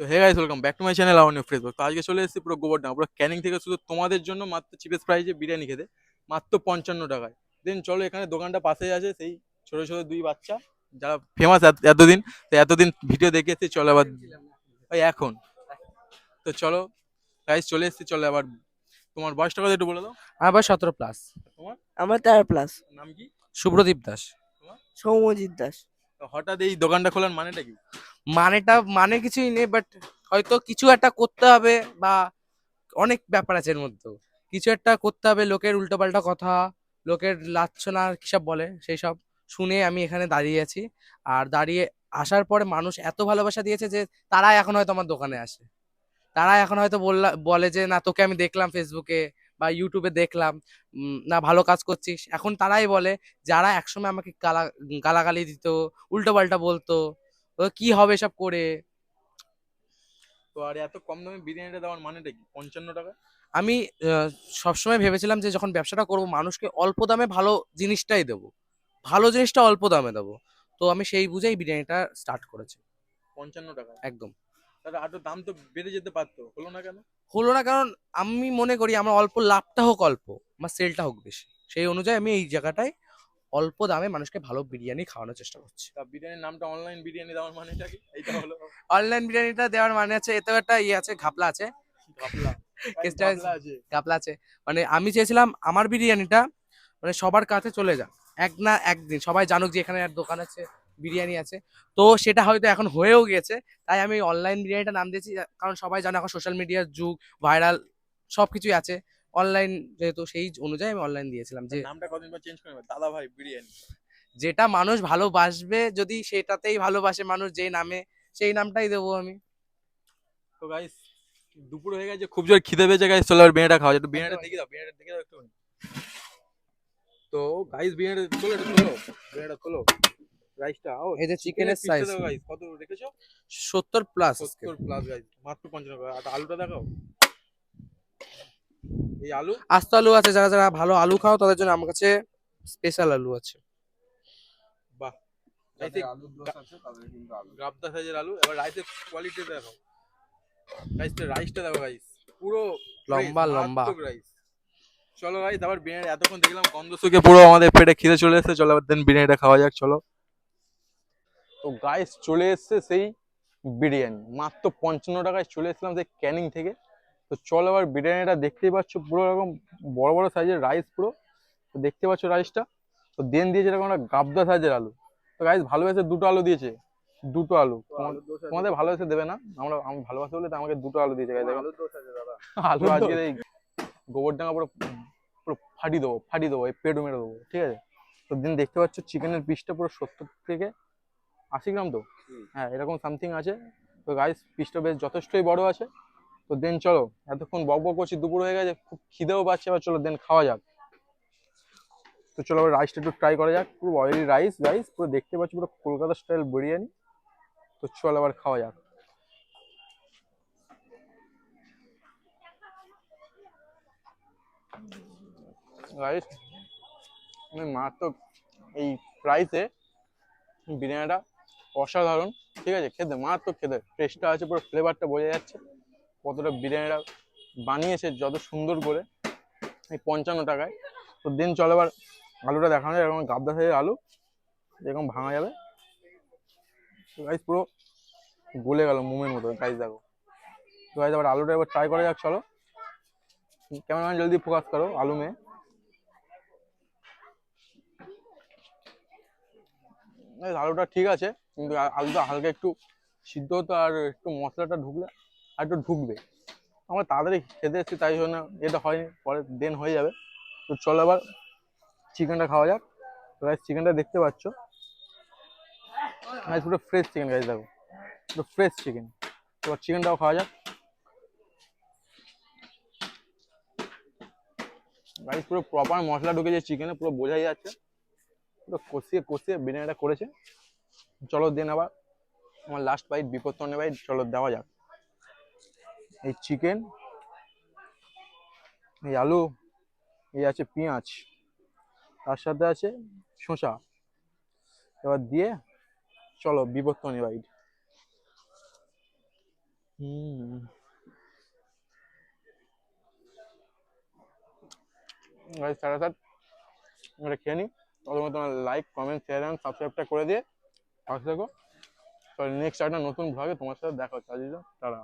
তো hey guys welcome back to my channel our new Facebook তো আজকে চলে এসেছি পুরো গোবরডাঙ্গা পুরো ক্যানিং থেকে শুধু তোমাদের জন্য মাত্র চিপেস্ট প্রাইসে বিরিয়ানি খেতে মাত্র পঞ্চান্ন টাকায়। দেন চলো এখানে দোকানটা পাশেই আছে সেই ছোট ছোট দুই বাচ্চা যারা ফেমাস এতদিন তো এতদিন ভিডিও দেখে এসেছি চলো আবার ওই এখন। তো চলো গাইস চলে এসেছি চলো আবার তোমার বয়সটা কথা একটু বলে দাও। আবার সতেরো প্লাস তোমার? আমার তেরো প্লাস নাম কি? শুভ্রদীপ দাস। সৌমজিৎ দাস। হঠাৎ এই দোকানটা খোলার মানেটা কি? মানেটা মানে কিছুই নেই বাট হয়তো কিছু একটা করতে হবে বা অনেক ব্যাপার আছে এর মধ্যে। কিছু একটা করতে হবে, লোকের উল্টোপাল্টা কথা, লোকের লাচ্ছনা কিসব বলে, সেই সব শুনে আমি এখানে দাঁড়িয়ে আছি। আর দাঁড়িয়ে আসার পরে মানুষ এত ভালোবাসা দিয়েছে যে তারাই এখন হয়তো আমার দোকানে আসে। তারা এখন হয়তো বললা, বলে যে, না, তোকে আমি দেখলাম ফেসবুকে বা ইউটিউবে দেখলাম না ভালো কাজ করছিস। এখন তারাই বলে যারা একসময় আমাকে গালা গালাগালি দিত উল্টো পাল্টা বলতো ও কি হবে সব করে? তো আর এত কম দামে বিরিয়ানিটা দেওয়ার মানেটা কি? পঞ্চান্ন টাকা? আমি সবসময় ভেবেছিলাম যে যখন ব্যবসাটা করব মানুষকে অল্প দামে ভালো জিনিসটাই দেবো। ভালো জিনিসটা অল্প দামে দেবো। তো আমি সেই বুঝেই বিরিয়ানিটা স্টার্ট করেছি। পঞ্চান্ন টাকা? একদম। তাহলে আরও দাম তো বেড়ে যেতে পারতো। হলো না কেন? হলো না কারণ আমি মনে করি আমার অল্প লাভটা হোক অল্প আমার সেলটা হোক বেশি। সেই অনুযায়ী আমি এই জায়গাটায় অল্প দামে মানুষকে ভালো বিরিয়ানি খাওয়ানোর চেষ্টা করছি। তা বিরিয়ানির নামটা অনলাইন বিরিয়ানি দেওয়ার মানেটা কি? এইটা হলো। অনলাইন বিরিয়ানিটা দেওয়ার মানে আছে এতেও একটা ইয়ে আছে ঘাপলা আছে। ঘাপলা। কেসটা ঘাপলা আছে। মানে আমি চেয়েছিলাম আমার বিরিয়ানিটা মানে সবার কাছে চলে যাক। এক না একদিন। সবাই জানুক যে এখানে এক দোকান আছে। বিরিয়ানি আছে। তো সেটা হয়তো এখন হয়েও গিয়েছে তাই আমি অনলাইন বিরিয়ানিটা নাম দিয়েছি। কারণ সবাই জানে এখন সোশ্যাল মিডিয়ার যুগ ভাইরাল সব কিছুই আছে। অনলাইন যেহেতু সেই অনুযায়ী আমি অনলাইন দিয়েছিলাম যে নামটা কদিন চেঞ্জ করে দাদা ভাই বিরিয়ানি। যেটা মানুষ ভালোবাসবে যদি সেটাতেই ভালোবাসে মানুষ যে নামে সেই নামটাই দেবো আমি। তো গাইস দুপুর হয়ে গেছে খুব জোর খিদে পেয়েছে গাইস চলো আর বিরিয়ানিটা খাওয়া যায় একটু বিরিয়ানিটা দেখে দাও বিরিয়ানিটা দেখে দাও একটু তো গাইস বিরিয়ানিটা তোলো একটু তোলো। বিরিয়ানিটা রাইসটা ও এই যে চিকেনের সাইজ কত রেখেছো? সত্তর প্লাস প্লাস গাইস মাত্র পঞ্চান্ন টাকা। আর আলুটা দেখাও। এই আলু? আস্ত আলু আছে যারা যারা ভালো আলু খাও তাদের জন্য আমার কাছে স্পেশাল আলু আছে। বাহ। যাদের আলুর দোষ আছে তাদের কিন্তু আলু। গ্রাবদা সাইজের আলু। এবার রাইসের কোয়ালিটি দেখো। রাইসটা রাইসটা দেখো গাইস পুরো লম্বা, লম্বা। রাইস চলো বিরিয়ানি এতক্ষণ দেখলাম গন্ধ শুকে পুরো আমাদের পেটে খিদে চলে এসেছে। চলো আবার দেন বিরিয়ানিটা খাওয়া যাক চলো। তো গাইস চলে এসেছে সেই বিরিয়ানি। মাত্র পঞ্চান্ন টাকায় চলে এসেছিলাম সেই ক্যানিং থেকে। তো চলো আবার বিরিয়ানিটা দেখতেই পাচ্ছ পুরো এরকম বড় বড় সাইজের রাইস পুরো। তো দেখতে পাচ্ছ রাইসটা তো দেন দিয়েছে এরকম একটা গাবদা সাইজের আলু। তো গাইস ভালোবেসে দুটো আলু দিয়েছে। দুটো আলু। তোমাদের ভালোবেসে দেবে না। আমরা আমি ভালোবাসি বলে তো আমাকে দুটো আলু দিয়েছে গাইস দেখো। আলু আজকে এই গোবরডাঙ্গা পুরো পুরো ফাটি দেবো ফাটি দেবো এই পেটু মেরে দেবো ঠিক আছে? তো দিন দেখতে পাচ্ছ চিকেনের পিসটা পুরো সত্তর থেকে আশি গ্রাম তো? হ্যাঁ এরকম সামথিং আছে। তো গাইস পিসটা বেশ যথেষ্টই বড় আছে। তো দেন চলো এতক্ষণ বক বক করছি দুপুর হয়ে গেছে খুব খিদেও পাচ্ছে এবার চলো দেন খাওয়া যাক। তো চলো আবার রাইসটা একটু ট্রাই করা যাক পুরো অয়েলি রাইস রাইস পুরো দেখতে পাচ্ছি পুরো কলকাতা স্টাইল বিরিয়ানি। তো চলো আবার খাওয়া যাক। রাইস আমি মারাত্মক এই প্রাইসে বিরিয়ানিটা অসাধারণ। ঠিক আছে? খেতে মারাত্মক খেতে। টেস্টটা আছে, পুরো ফ্লেভারটা বোঝা যাচ্ছে। কতটা বিরিয়ানিটা বানিয়েছে, যত সুন্দর করে। এই পঞ্চান্ন টাকায়। তো দিন চলে এবার আলুটা দেখানো যায়, এরকম গাবদা সাইজের আলু। এরকম ভাঙা যাবে। গাইস পুরো গলে গেল মোমের মতো। গাইস দেখো। তো গাইস আবার আলুটা এবার ট্রাই করা যাক, চলো। ক্যামেরাম্যান জলদি ফোকাস করো, আলু মে এই আলুটা ঠিক আছে, কিন্তু আলুটা হালকা একটু সিদ্ধ হতো আর একটু মশলাটা ঢুকলে আর একটু ঢুকবে। আমরা তাড়াতাড়ি খেতে এসেছি, তাই জন্য এটা হয়নি, পরে দেন হয়ে যাবে। তো চলো আবার চিকেনটা খাওয়া যাক। গাইস চিকেনটা দেখতে পাচ্ছ? গাইস পুরো ফ্রেশ চিকেন গাইস দেখো। পুরো ফ্রেশ চিকেন এবার চিকেনটাও খাওয়া যাক। গাইস পুরো প্রপার মশলা ঢুকেছে চিকেনে পুরো বোঝাই যাচ্ছে। কষিয়ে কষিয়ে বিরিয়ানিটা করেছে। চলো দেন আবার। আমার লাস্ট বাইট বিপত্তনে বাইট চলো দেওয়া যাক। এই চিকেন এই আলু, এই আছে পেঁয়াজ, তার সাথে আছে শসা। এবার দিয়ে চলো বিবর্তনী বাইট হুম। সারা সাত আমরা খেয়ে নিই। ততক্ষণ তোমার লাইক কমেন্ট শেয়ার অ্যান্ড সাবস্ক্রাইবটা করে দিয়ে পাশে থাকো। নেক্সট একটা নতুন ভ্লগে তোমার সাথে দেখা হচ্ছে। আজকে তারা